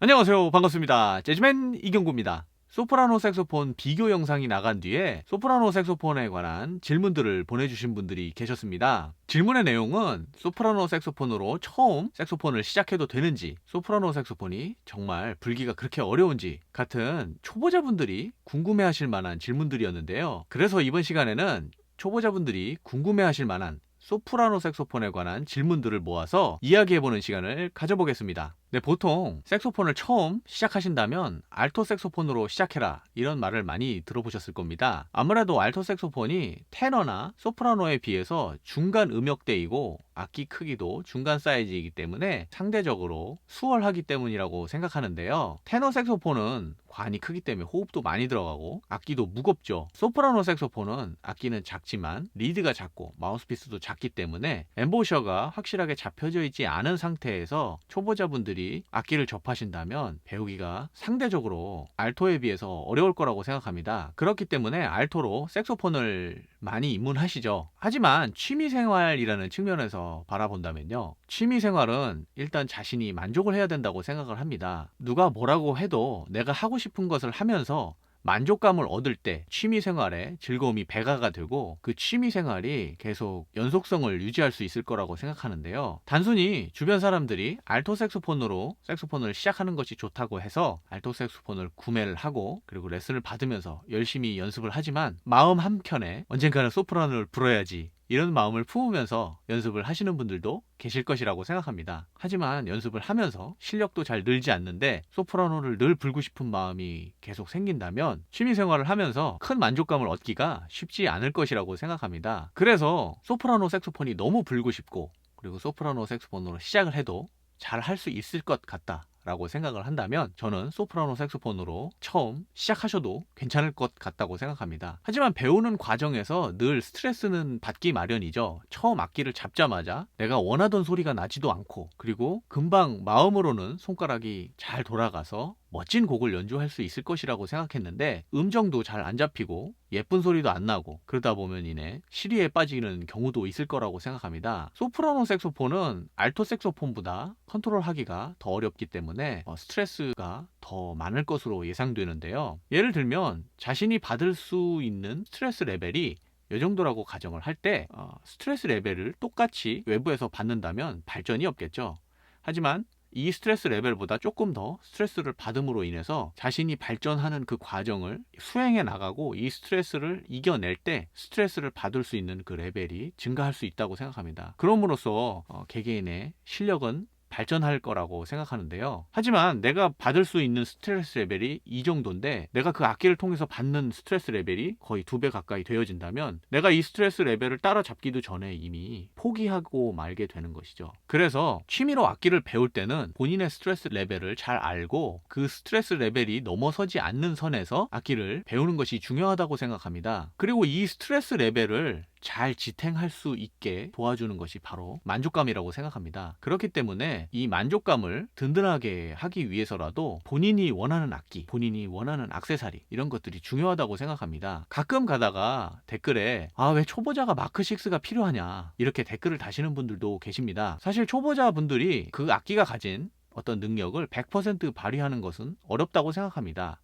안녕하세요. 반갑습니다. 재즈맨 이경구입니다. 소프라노 색소폰 비교 영상이 나간 뒤에 소프라노 색소폰에 관한 질문들을 보내주신 분들이 계셨습니다. 질문의 내용은 소프라노 색소폰으로 처음 색소폰을 시작해도 되는지, 소프라노 색소폰이 정말 불기가 그렇게 어려운지 같은 초보자분들이 궁금해하실 만한 질문들이었는데요. 그래서 이번 시간에는 초보자분들이 궁금해하실 만한 소프라노 색소폰에 관한 질문들을 모아서 이야기해보는 시간을 가져보겠습니다. 네, 보통 색소폰을 처음 시작하신다면 알토 색소폰으로 시작해라 이런 말을 많이 들어보셨을 겁니다. 아무래도 알토 색소폰이 테너나 소프라노에 비해서 중간 음역대이고 악기 크기도 중간 사이즈이기 때문에 상대적으로 수월하기 때문이라고 생각하는데요. 테너 색소폰은 관이 크기 때문에 호흡도 많이 들어가고 악기도 무겁죠. 소프라노 색소폰은 악기는 작지만 리드가 작고 마우스피스도 작기 때문에 엠보셔가 확실하게 잡혀져 있지 않은 상태에서 초보자분들이 악기를 접하신다면 배우기가 상대적으로 알토에 비해서 어려울 거라고 생각합니다. 그렇기 때문에 알토로 색소폰을 많이 입문하시죠. 하지만 취미생활이라는 측면에서 바라본다면요. 취미생활은 일단 자신이 만족을 해야 된다고 생각을 합니다. 누가 뭐라고 해도 내가 하고 싶은 것을 하면서 만족감을 얻을 때 취미 생활에 즐거움이 배가가 되고 그 취미 생활이 계속 연속성을 유지할 수 있을 거라고 생각하는데요. 단순히 주변 사람들이 알토 색소폰으로 색소폰을 시작하는 것이 좋다고 해서 알토 색소폰을 구매를 하고 그리고 레슨을 받으면서 열심히 연습을 하지만 마음 한켠에 언젠가는 소프라노를 불어야지 이런 마음을 품으면서 연습을 하시는 분들도 계실 것이라고 생각합니다. 하지만 연습을 하면서 실력도 잘 늘지 않는데 소프라노를 늘 불고 싶은 마음이 계속 생긴다면 취미 생활을 하면서 큰 만족감을 얻기가 쉽지 않을 것이라고 생각합니다. 그래서 소프라노 색소폰이 너무 불고 싶고 그리고 소프라노 색소폰으로 시작을 해도 잘 할 수 있을 것 같다. 라고 생각을 한다면 저는 소프라노 색소폰으로 처음 시작하셔도 괜찮을 것 같다고 생각합니다. 하지만 배우는 과정에서 늘 스트레스는 받기 마련이죠. 처음 악기를 잡자마자 내가 원하던 소리가 나지도 않고 그리고 금방 마음으로는 손가락이 잘 돌아가서 멋진 곡을 연주할 수 있을 것이라고 생각했는데 음정도 잘 안 잡히고 예쁜 소리도 안 나고 그러다 보면 이내 시리에 빠지는 경우도 있을 거라고 생각합니다. 소프라노 색소폰은 알토 색소폰보다 컨트롤하기가 더 어렵기 때문에 어, 스트레스가 더 많을 것으로 예상되는데요. 예를 들면 자신이 받을 수 있는 스트레스 레벨이 이 정도라고 가정을 할때 어, 스트레스 레벨을 똑같이 외부에서 받는다면 발전이 없겠죠. 하지만 이 스트레스 레벨보다 조금 더 스트레스를 받음으로 인해서 자신이 발전하는 그 과정을 수행해 나가고 이 스트레스를 이겨낼 때 스트레스를 받을 수 있는 그 레벨이 증가할 수 있다고 생각합니다. 그럼으로써 어, 개개인의 실력은 발전할 거라고 생각하는데요. 하지만 내가 받을 수 있는 스트레스 레벨이 이 정도인데 내가 그 악기를 통해서 받는 스트레스 레벨이 거의 두 배 가까이 되어진다면 내가 이 스트레스 레벨을 따라잡기도 전에 이미 포기하고 말게 되는 것이죠. 그래서 취미로 악기를 배울 때는 본인의 스트레스 레벨을 잘 알고 그 스트레스 레벨이 넘어서지 않는 선에서 악기를 배우는 것이 중요하다고 생각합니다. 그리고 이 스트레스 레벨을 잘 지탱할 수 있게 도와주는 것이 바로 만족감이라고 생각합니다. 그렇기 때문에 이 만족감을 든든하게 하기 위해서라도 본인이 원하는 악기, 본인이 원하는 악세사리 이런 것들이 중요하다고 생각합니다. 가끔 가다가 댓글에 아 왜 초보자가 마크 6가 필요하냐 이렇게 댓글을 다시는 분들도 계십니다. 사실 초보자분들이 그 악기가 가진 어떤 능력을 100% 발휘하는 것은 어렵다고 생각합니다.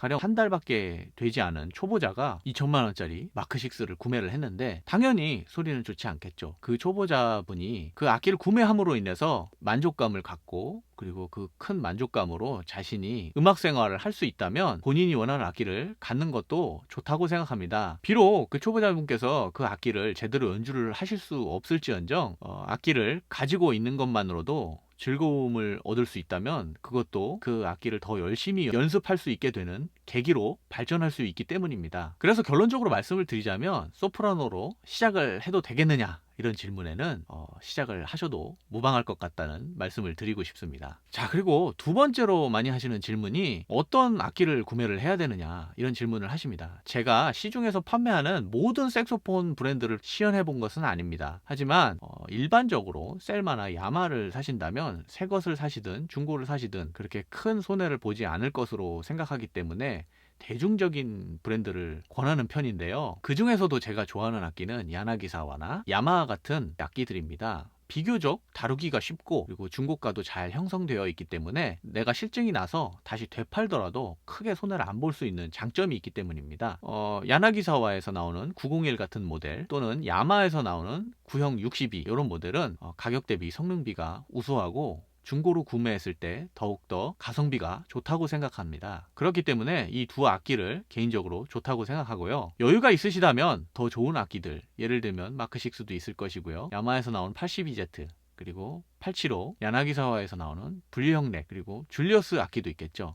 가령 한 달밖에 되지 않은 초보자가 2천만 원짜리 마크 6를 구매를 했는데 당연히 소리는 좋지 않겠죠. 그 초보자분이 그 악기를 구매함으로 인해서 만족감을 갖고 그리고 그 큰 만족감으로 자신이 음악 생활을 할 수 있다면 본인이 원하는 악기를 갖는 것도 좋다고 생각합니다. 비록 그 초보자분께서 그 악기를 제대로 연주를 하실 수 없을지언정 어, 악기를 가지고 있는 것만으로도 즐거움을 얻을 수 있다면 그것도 그 악기를 더 열심히 연습할 수 있게 되는 계기로 발전할 수 있기 때문입니다. 그래서 결론적으로 말씀을 드리자면 소프라노로 시작을 해도 되겠느냐 이런 질문에는 어, 시작을 하셔도 무방할 것 같다는 말씀을 드리고 싶습니다. 자, 그리고 두 번째로 많이 하시는 질문이 어떤 악기를 구매를 해야 되느냐 이런 질문을 하십니다. 제가 시중에서 판매하는 모든 색소폰 브랜드를 시연해 본 것은 아닙니다. 하지만 어, 일반적으로 셀마나 야마를 사신다면 새 것을 사시든 중고를 사시든 그렇게 큰 손해를 보지 않을 것으로 생각하기 때문에 대중적인 브랜드를 권하는 편인데요. 그 중에서도 제가 좋아하는 악기는 야나기사와나 야마하 같은 악기들입니다. 비교적 다루기가 쉽고 그리고 중고가도 잘 형성되어 있기 때문에 내가 실증이 나서 다시 되팔더라도 크게 손해를 안 볼 수 있는 장점이 있기 때문입니다. 어, 야나기사와에서 나오는 901 같은 모델 또는 야마에서 나오는 구형 62 이런 모델은 어, 가격 대비 성능비가 우수하고 중고로 구매했을 때 더욱더 가성비가 좋다고 생각합니다. 그렇기 때문에 이 두 악기를 개인적으로 좋다고 생각하고요. 여유가 있으시다면 더 좋은 악기들, 예를 들면 마크6도 있을 것이고요. 야마에서 나온 82Z, 그리고 875, 야나기사와에서 나오는 분리형 렉, 그리고 줄리어스 악기도 있겠죠.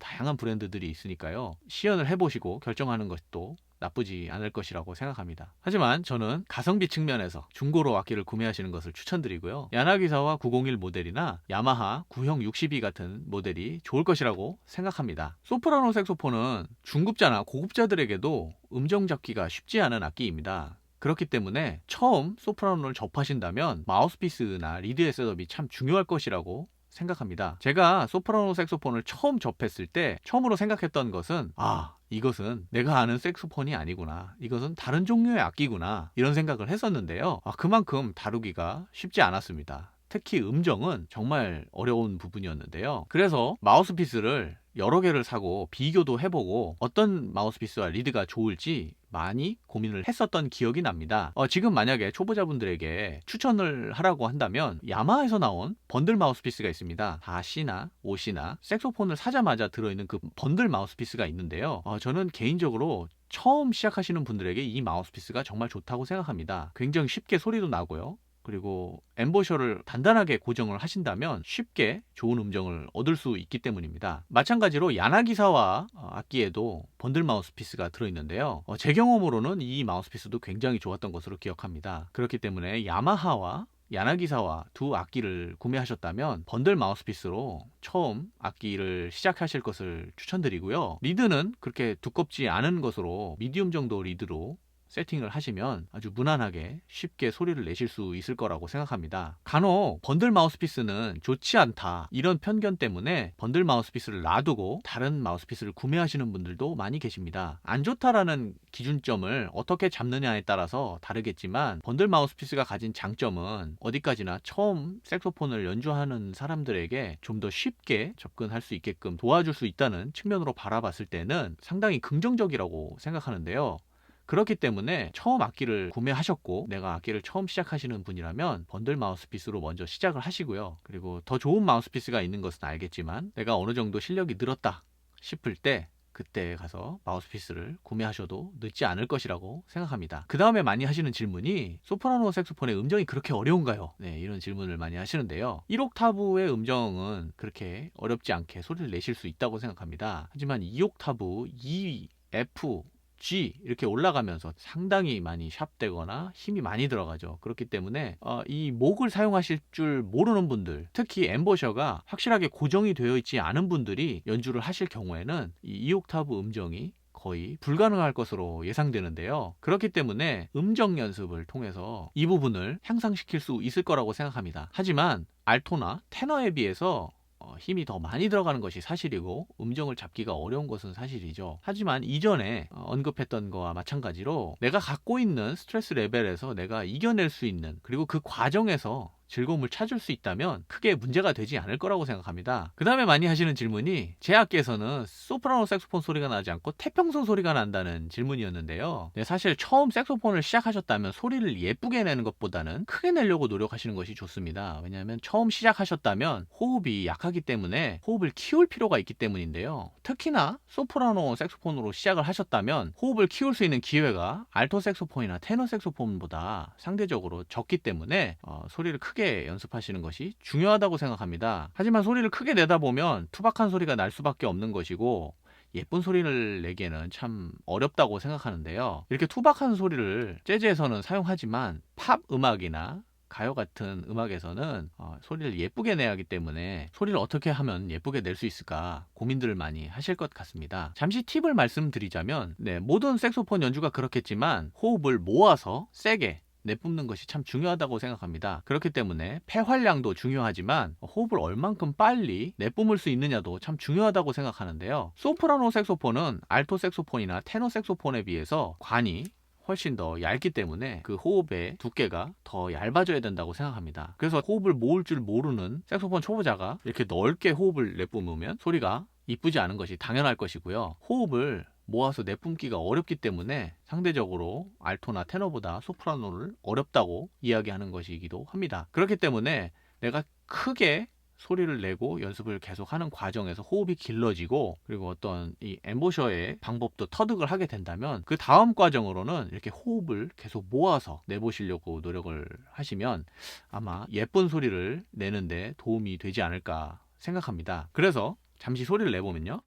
다양한 브랜드들이 있으니까요. 시연을 해보시고 결정하는 것도 나쁘지 않을 것이라고 생각합니다. 하지만 저는 가성비 측면에서 중고로 악기를 구매하시는 것을 추천드리고요. 야나기사와 901 모델이나 야마하 9형 62 같은 모델이 좋을 것이라고 생각합니다. 소프라노 색소폰은 중급자나 고급자들에게도 음정 잡기가 쉽지 않은 악기입니다. 그렇기 때문에 처음 소프라노를 접하신다면 마우스피스나 리드의 셋업이 참 중요할 것이라고 생각합니다. 제가 소프라노 색소폰을 처음 접했을 때 처음으로 생각했던 것은 아 이것은 내가 아는 색소폰이 아니구나. 이것은 다른 종류의 악기구나. 이런 생각을 했었는데요. 아, 그만큼 다루기가 쉽지 않았습니다. 특히 음정은 정말 어려운 부분이었는데요. 그래서 마우스피스를 여러 개를 사고 비교도 해보고 어떤 마우스피스와 리드가 좋을지 많이 고민을 했었던 기억이 납니다. 어, 지금 만약에 초보자분들에게 추천을 하라고 한다면 야마에서 나온 번들 마우스피스가 있습니다. 4C나 5C나 색소폰을 사자마자 들어있는 그 번들 마우스피스가 있는데요. 어, 저는 개인적으로 처음 시작하시는 분들에게 이 마우스피스가 정말 좋다고 생각합니다. 굉장히 쉽게 소리도 나고요. 그리고 엠보셔를 단단하게 고정을 하신다면 쉽게 좋은 음정을 얻을 수 있기 때문입니다. 마찬가지로 야나기사와 어, 악기에도 번들 마우스피스가 들어있는데요. 어, 제 경험으로는 이 마우스피스도 굉장히 좋았던 것으로 기억합니다. 그렇기 때문에 야마하와 야나기사와 두 악기를 구매하셨다면 번들 마우스피스로 처음 악기를 시작하실 것을 추천드리고요. 리드는 그렇게 두껍지 않은 것으로 미디움 정도 리드로 세팅을 하시면 아주 무난하게 쉽게 소리를 내실 수 있을 거라고 생각합니다. 간혹 번들 마우스피스는 좋지 않다 이런 편견 때문에 번들 마우스피스를 놔두고 다른 마우스피스를 구매하시는 분들도 많이 계십니다. 안 좋다라는 기준점을 어떻게 잡느냐에 따라서 다르겠지만 번들 마우스피스가 가진 장점은 어디까지나 처음 색소폰을 연주하는 사람들에게 좀 더 쉽게 접근할 수 있게끔 도와줄 수 있다는 측면으로 바라봤을 때는 상당히 긍정적이라고 생각하는데요. 그렇기 때문에 처음 악기를 구매하셨고 내가 악기를 처음 시작하시는 분이라면 번들 마우스피스로 먼저 시작을 하시고요. 그리고 더 좋은 마우스피스가 있는 것은 알겠지만 내가 어느 정도 실력이 늘었다 싶을 때 그때 가서 마우스피스를 구매하셔도 늦지 않을 것이라고 생각합니다. 그 다음에 많이 하시는 질문이 소프라노 색소폰의 음정이 그렇게 어려운가요? 네, 이런 질문을 많이 하시는데요. 1옥타브의 음정은 그렇게 어렵지 않게 소리를 내실 수 있다고 생각합니다. 하지만 2옥타브, E, F, G 이렇게 올라가면서 상당히 많이 샵되거나 힘이 많이 들어가죠. 그렇기 때문에 어, 이 목을 사용하실 줄 모르는 분들, 특히 엠버셔가 확실하게 고정이 되어 있지 않은 분들이 연주를 하실 경우에는 이 2옥타브 음정이 거의 불가능할 것으로 예상되는데요. 그렇기 때문에 음정 연습을 통해서 이 부분을 향상시킬 수 있을 거라고 생각합니다. 하지만 알토나 테너에 비해서 어, 힘이 더 많이 들어가는 것이 사실이고 음정을 잡기가 어려운 것은 사실이죠. 하지만 이전에 어, 언급했던 거와 마찬가지로 내가 갖고 있는 스트레스 레벨에서 내가 이겨낼 수 있는 그리고 그 과정에서 즐거움을 찾을 수 있다면 크게 문제가 되지 않을 거라고 생각합니다. 그 다음에 많이 하시는 질문이 제 악기에서는 소프라노 색소폰 소리가 나지 않고 태평선 소리가 난다는 질문이었는데요. 네, 사실 처음 색소폰을 시작하셨다면 소리를 예쁘게 내는 것보다는 크게 내려고 노력하시는 것이 좋습니다. 왜냐하면 처음 시작하셨다면 호흡이 약하기 때문에 호흡을 키울 필요가 있기 때문인데요. 특히나 소프라노 색소폰으로 시작을 하셨다면 호흡을 키울 수 있는 기회가 알토 색소폰이나 테너 색소폰보다 상대적으로 적기 때문에 어, 소리를 크게 크게 연습하시는 것이 중요하다고 생각합니다. 하지만 소리를 크게 내다 보면 투박한 소리가 날 수밖에 없는 것이고 예쁜 소리를 내기에는 참 어렵다고 생각하는데요. 이렇게 투박한 소리를 재즈에서는 사용하지만 팝 음악이나 가요 같은 음악에서는 어, 소리를 예쁘게 내야 하기 때문에 소리를 어떻게 하면 예쁘게 낼 수 있을까 고민들을 많이 하실 것 같습니다. 잠시 팁을 말씀드리자면 네, 모든 색소폰 연주가 그렇겠지만 호흡을 모아서 세게 내뿜는 것이 참 중요하다고 생각합니다. 그렇기 때문에 폐활량도 중요하지만 호흡을 얼만큼 빨리 내뿜을 수 있느냐도 참 중요하다고 생각하는데요. 소프라노 색소폰은 알토 색소폰이나 테너 색소폰에 비해서 관이 훨씬 더 얇기 때문에 그 호흡의 두께가 더 얇아져야 된다고 생각합니다. 그래서 호흡을 모을 줄 모르는 색소폰 초보자가 이렇게 넓게 호흡을 내뿜으면 소리가 이쁘지 않은 것이 당연할 것이고요. 호흡을 모아서 내뿜기가 어렵기 때문에 상대적으로 알토나 테너보다 소프라노를 어렵다고 이야기하는 것이기도 합니다. 그렇기 때문에 내가 크게 소리를 내고 연습을 계속하는 과정에서 호흡이 길러지고 그리고 어떤 이 엠보셔의 방법도 터득을 하게 된다면 그 다음 과정으로는 이렇게 호흡을 계속 모아서 내보시려고 노력을 하시면 아마 예쁜 소리를 내는데 도움이 되지 않을까 생각합니다. 그래서 잠시 소리를 내보면요.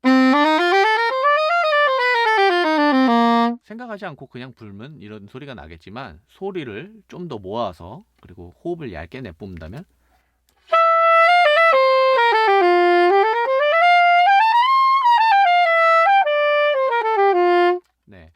생각하지 않고 그냥 불면 이런 소리가 나겠지만 소리를 좀 더 모아서 그리고 호흡을 얇게 내뿜는다면 네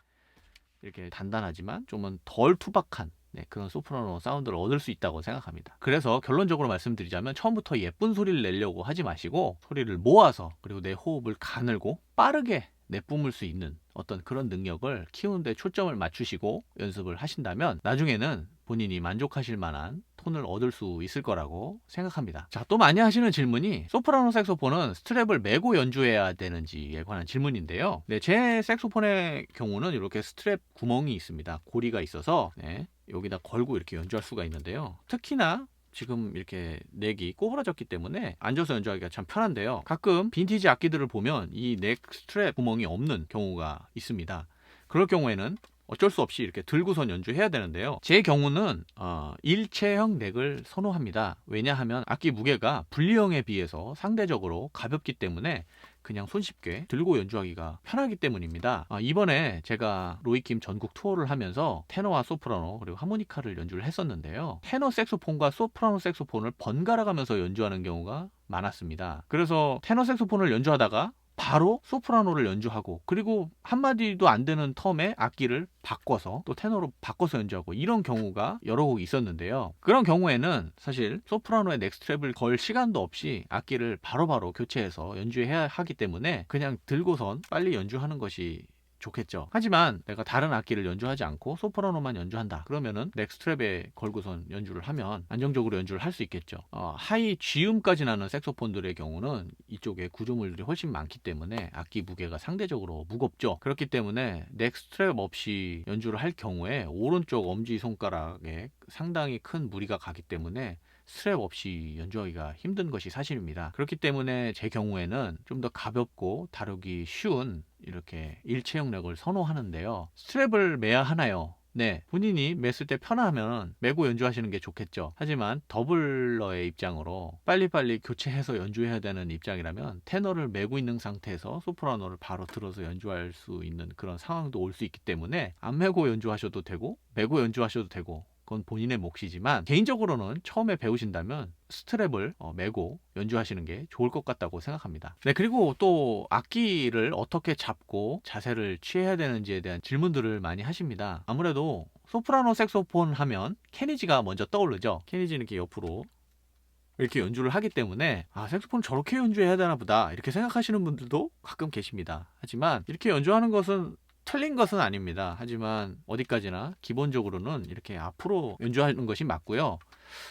이렇게 단단하지만 좀은 덜 투박한 네, 그런 소프라노 사운드를 얻을 수 있다고 생각합니다. 그래서 결론적으로 말씀드리자면 처음부터 예쁜 소리를 내려고 하지 마시고 소리를 모아서 그리고 내 호흡을 가늘고 빠르게 내뿜을 수 있는 어떤 그런 능력을 키우는데 초점을 맞추시고 연습을 하신다면 나중에는 본인이 만족하실 만한 톤을 얻을 수 있을 거라고 생각합니다. 자, 또 많이 하시는 질문이 소프라노 색소폰은 스트랩을 메고 연주해야 되는지에 관한 질문인데요. 네, 제 색소폰의 경우는 이렇게 스트랩 구멍이 있습니다. 고리가 있어서 네, 여기다 걸고 이렇게 연주할 수가 있는데요. 특히나 지금 이렇게 넥이 꼬부라졌기 때문에 앉아서 연주하기가 참 편한데요. 가끔 빈티지 악기들을 보면 이 넥 스트랩 구멍이 없는 경우가 있습니다. 그럴 경우에는 어쩔 수 없이 이렇게 들고선 연주해야 되는데요. 제 경우는 어, 일체형 넥을 선호합니다. 왜냐하면 악기 무게가 분리형에 비해서 상대적으로 가볍기 때문에 그냥 손쉽게 들고 연주하기가 편하기 때문입니다. 아, 이번에 제가 로이킴 전국 투어를 하면서 테너와 소프라노 그리고 하모니카를 연주를 했었는데요. 테너 색소폰과 소프라노 색소폰을 번갈아 가면서 연주하는 경우가 많았습니다. 그래서 테너 색소폰을 연주하다가 바로 소프라노를 연주하고 그리고 한마디도 안 되는 텀에 악기를 바꿔서 또 테너로 바꿔서 연주하고 이런 경우가 여러 곡 있었는데요. 그런 경우에는 사실 소프라노에 넥스트랩을 걸 시간도 없이 악기를 바로 바로 교체해서 연주해야 하기 때문에 그냥 들고선 빨리 연주하는 것이 좋겠죠. 하지만 내가 다른 악기를 연주하지 않고 소프라노만 연주한다. 그러면은 넥스트랩에 걸고선 연주를 하면 안정적으로 연주를 할 수 있겠죠. 어, 하이 G음까지 나는 색소폰들의 경우는 이쪽에 구조물들이 훨씬 많기 때문에 악기 무게가 상대적으로 무겁죠. 그렇기 때문에 넥스트랩 없이 연주를 할 경우에 오른쪽 엄지 손가락에 상당히 큰 무리가 가기 때문에 스트랩 없이 연주하기가 힘든 것이 사실입니다. 그렇기 때문에 제 경우에는 좀 더 가볍고 다루기 쉬운 이렇게 일체형 렉을 선호하는데요. 스트랩을 매야 하나요? 네, 본인이 맸을 때 편하면 메고 연주하시는 게 좋겠죠. 하지만 더블러의 입장으로 빨리빨리 교체해서 연주해야 되는 입장이라면 테너를 메고 있는 상태에서 소프라노를 바로 들어서 연주할 수 있는 그런 상황도 올 수 있기 때문에 안 메고 연주하셔도 되고 메고 연주하셔도 되고 그건 본인의 몫이지만 개인적으로는 처음에 배우신다면 스트랩을 어, 메고 연주하시는 게 좋을 것 같다고 생각합니다. 네, 그리고 또 악기를 어떻게 잡고 자세를 취해야 되는지에 대한 질문들을 많이 하십니다. 아무래도 소프라노 색소폰 하면 케니지가 먼저 떠오르죠. 케니지는 이렇게 옆으로 이렇게 연주를 하기 때문에 아 색소폰 저렇게 연주해야 되나 보다 이렇게 생각하시는 분들도 가끔 계십니다. 하지만 이렇게 연주하는 것은 틀린 것은 아닙니다. 하지만 어디까지나 기본적으로는 이렇게 앞으로 연주하는 것이 맞고요.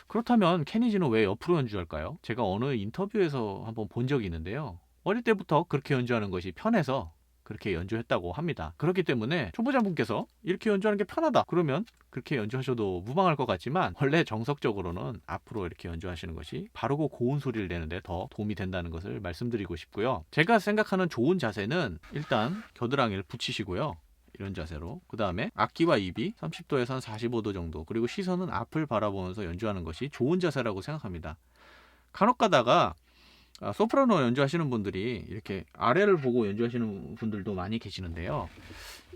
그렇다면 케니지는 왜 옆으로 연주할까요? 제가 어느 인터뷰에서 한번 본 적이 있는데요. 어릴 때부터 그렇게 연주하는 것이 편해서 그렇게 연주했다고 합니다. 그렇기 때문에 초보자분께서 이렇게 연주하는 게 편하다. 그러면 그렇게 연주하셔도 무방할 것 같지만 원래 정석적으로는 앞으로 이렇게 연주하시는 것이 바르고 고운 소리를 내는데 더 도움이 된다는 것을 말씀드리고 싶고요. 제가 생각하는 좋은 자세는 일단 겨드랑이를 붙이시고요. 이런 자세로 그 다음에 악기와 입이 30도에서 한 45도 정도 그리고 시선은 앞을 바라보면서 연주하는 것이 좋은 자세라고 생각합니다. 간혹 가다가 아, 소프라노 연주하시는 분들이 이렇게 아래를 보고 연주하시는 분들도 많이 계시는데요.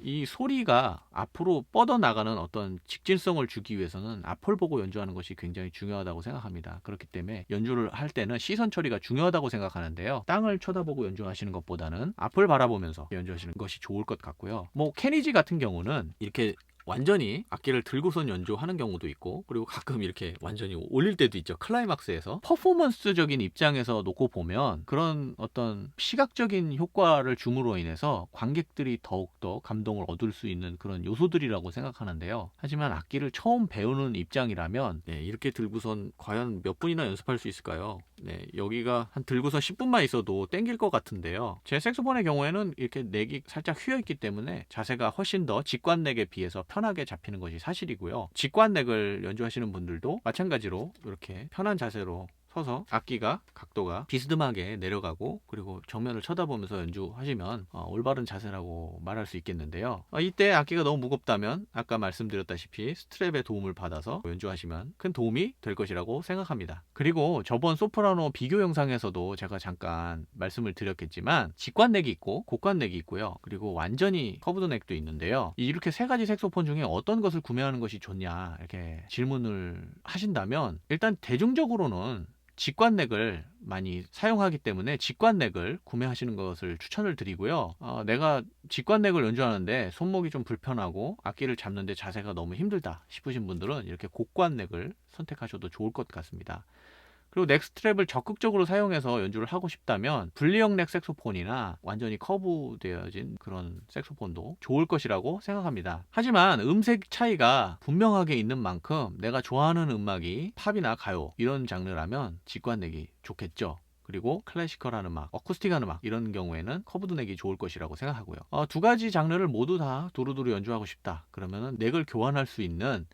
이 소리가 앞으로 뻗어나가는 어떤 직진성을 주기 위해서는 앞을 보고 연주하는 것이 굉장히 중요하다고 생각합니다. 그렇기 때문에 연주를 할 때는 시선 처리가 중요하다고 생각하는데요. 땅을 쳐다보고 연주하시는 것보다는 앞을 바라보면서 연주하시는 것이 좋을 것 같고요. 뭐 케니지 같은 경우는 이렇게 완전히 악기를 들고선 연주하는 경우도 있고 그리고 가끔 이렇게 완전히 올릴 때도 있죠. 클라이막스에서 퍼포먼스적인 입장에서 놓고 보면 그런 어떤 시각적인 효과를 줌으로 인해서 관객들이 더욱더 감동을 얻을 수 있는 그런 요소들이라고 생각하는데요. 하지만 악기를 처음 배우는 입장이라면 네, 이렇게 들고선 과연 몇 분이나 연습할 수 있을까요? 네, 여기가 한 들고선 10분만 있어도 땡길 것 같은데요. 제 색소폰의 경우에는 이렇게 넥이 살짝 휘어 있기 때문에 자세가 훨씬 더 직관 넥에 비해서 편하게 잡히는 것이 사실이고요. 직관 넥을 연주하시는 분들도 마찬가지로 이렇게 편한 자세로 서서 악기가 각도가 비스듬하게 내려가고 그리고 정면을 쳐다보면서 연주하시면 어, 올바른 자세라고 말할 수 있겠는데요. 어, 이때 악기가 너무 무겁다면 아까 말씀드렸다시피 스트랩의 도움을 받아서 연주하시면 큰 도움이 될 것이라고 생각합니다. 그리고 저번 소프라노 비교 영상에서도 제가 잠깐 말씀을 드렸겠지만 직관넥이 있고 곡관넥이 있고요. 그리고 완전히 커브드 넥도 있는데요. 이렇게 세 가지 색소폰 중에 어떤 것을 구매하는 것이 좋냐 이렇게 질문을 하신다면 일단 대중적으로는 직관넥을 많이 사용하기 때문에 직관넥을 구매하시는 것을 추천을 드리고요. 어, 내가 직관넥을 연주하는데 손목이 좀 불편하고 악기를 잡는데 자세가 너무 힘들다 싶으신 분들은 이렇게 곡관넥을 선택하셔도 좋을 것 같습니다. 그리고 넥스트랩을 적극적으로 사용해서 연주를 하고 싶다면 분리형 넥 색소폰이나 완전히 커브되어진 그런 색소폰도 좋을 것이라고 생각합니다. 하지만 음색 차이가 분명하게 있는 만큼 내가 좋아하는 음악이 팝이나 가요 이런 장르라면 직관넥이 좋겠죠. 그리고 클래시컬한 음악, 어쿠스틱한 음악 이런 경우에는 커브드 넥이 좋을 것이라고 생각하고요. 어, 두 가지 장르를 모두 다 두루두루 연주하고 싶다. 그러면은 넥을 교환할 수 있는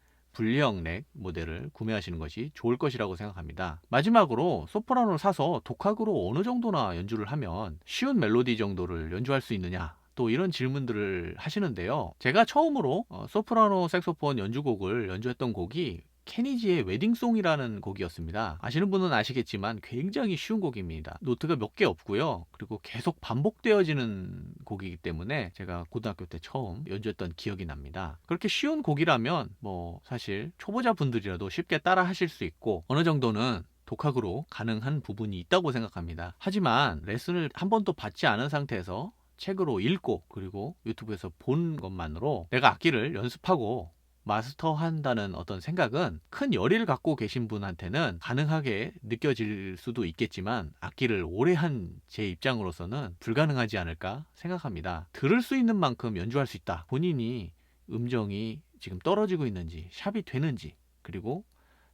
넥 모델을 구매하시는 것이 좋을 것이라고 생각합니다. 마지막으로 소프라노를 사서 독학으로 어느 정도나 연주를 하면 쉬운 멜로디 정도를 연주할 수 있느냐 또 이런 질문들을 하시는데요. 제가 처음으로 어, 소프라노 색소폰 연주곡을 연주했던 곡이 케니지의 웨딩송이라는 곡이었습니다. 아시는 분은 아시겠지만 굉장히 쉬운 곡입니다. 노트가 몇 개 없고요. 그리고 계속 반복되어지는 곡이기 때문에 제가 고등학교 때 처음 연주했던 기억이 납니다. 그렇게 쉬운 곡이라면 뭐 사실 초보자 분들이라도 쉽게 따라 하실 수 있고 어느 정도는 독학으로 가능한 부분이 있다고 생각합니다. 하지만 레슨을 한 번도 받지 않은 상태에서 책으로 읽고 그리고 유튜브에서 본 것만으로 내가 악기를 연습하고 마스터한다는 어떤 생각은 큰 열의를 갖고 계신 분한테는 가능하게 느껴질 수도 있겠지만 악기를 오래 한 제 입장으로서는 불가능하지 않을까 생각합니다. 들을 수 있는 만큼 연주할 수 있다. 본인이 음정이 지금 떨어지고 있는지 샵이 되는지 그리고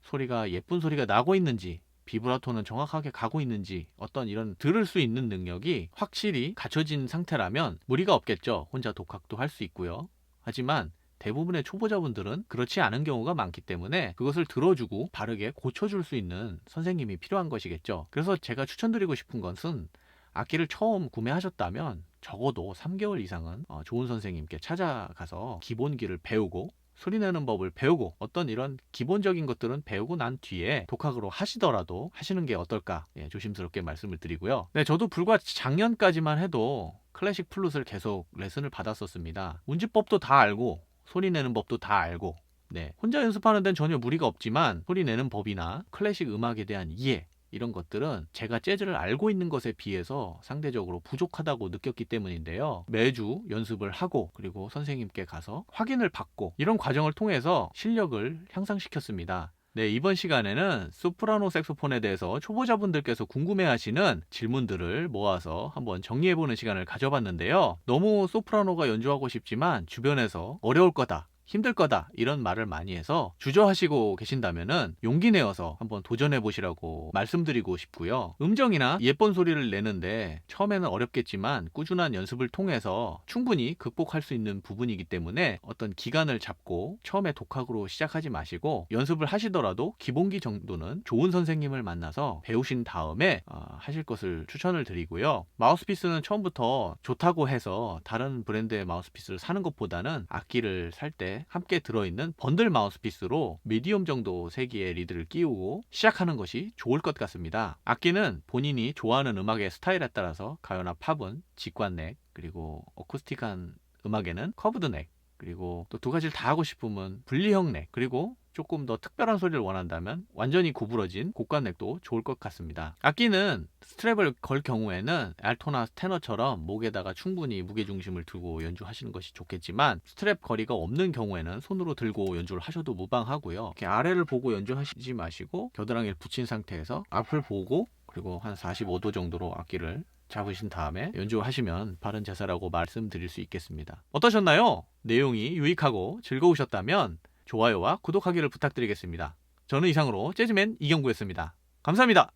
소리가 예쁜 소리가 나고 있는지 비브라토는 정확하게 가고 있는지 어떤 이런 들을 수 있는 능력이 확실히 갖춰진 상태라면 무리가 없겠죠. 혼자 독학도 할 수 있고요. 하지만 대부분의 초보자분들은 그렇지 않은 경우가 많기 때문에 그것을 들어주고 바르게 고쳐줄 수 있는 선생님이 필요한 것이겠죠. 그래서 제가 추천드리고 싶은 것은 악기를 처음 구매하셨다면 적어도 3개월 이상은 어, 좋은 선생님께 찾아가서 기본기를 배우고 소리 내는 법을 배우고 어떤 이런 기본적인 것들은 배우고 난 뒤에 독학으로 하시더라도 하시는 게 어떨까 예, 조심스럽게 말씀을 드리고요. 네, 저도 불과 작년까지만 해도 클래식 플룻을 계속 레슨을 받았었습니다. 운지법도 다 알고 소리 내는 법도 다 알고 네. 혼자 연습하는 데는 전혀 무리가 없지만 소리 내는 법이나 클래식 음악에 대한 이해 이런 것들은 제가 재즈를 알고 있는 것에 비해서 상대적으로 부족하다고 느꼈기 때문인데요. 매주 연습을 하고 그리고 선생님께 가서 확인을 받고 이런 과정을 통해서 실력을 향상시켰습니다. 네, 이번 시간에는 소프라노 색소폰에 대해서 초보자분들께서 궁금해하시는 질문들을 모아서 한번 정리해보는 시간을 가져봤는데요. 너무 소프라노가 연주하고 싶지만 주변에서 어려울 거다. 힘들 거다 이런 말을 많이 해서 주저하시고 계신다면은 용기 내어서 한번 도전해 보시라고 말씀드리고 싶고요. 음정이나 예쁜 소리를 내는데 처음에는 어렵겠지만 꾸준한 연습을 통해서 충분히 극복할 수 있는 부분이기 때문에 어떤 기간을 잡고 처음에 독학으로 시작하지 마시고 연습을 하시더라도 기본기 정도는 좋은 선생님을 만나서 배우신 다음에 어, 하실 것을 추천을 드리고요. 마우스피스는 처음부터 좋다고 해서 다른 브랜드의 마우스피스를 사는 것보다는 악기를 살때 함께 들어있는 번들 마우스피스로 미디엄 정도 세기의 리드를 끼우고 시작하는 것이 좋을 것 같습니다. 악기는 본인이 좋아하는 음악의 스타일에 따라서 가요나 팝은 직관넥 그리고 어쿠스틱한 음악에는 커브드 넥 그리고 또 두 가지를 다 하고 싶으면 분리형 넥 그리고 조금 더 특별한 소리를 원한다면 완전히 구부러진 고가 넥도 좋을 것 같습니다. 악기는 스트랩을 걸 경우에는 알토나 테너처럼 목에다가 충분히 무게 중심을 두고 연주하시는 것이 좋겠지만 스트랩 거리가 없는 경우에는 손으로 들고 연주를 하셔도 무방하고요. 이렇게 아래를 보고 연주하시지 마시고 겨드랑이를 붙인 상태에서 앞을 보고 그리고 한 45도 정도로 악기를 잡으신 다음에 연주하시면 바른 자세라고 말씀드릴 수 있겠습니다. 어떠셨나요? 내용이 유익하고 즐거우셨다면 좋아요와 구독하기를 부탁드리겠습니다. 저는 이상으로 재즈맨 이경구였습니다. 감사합니다.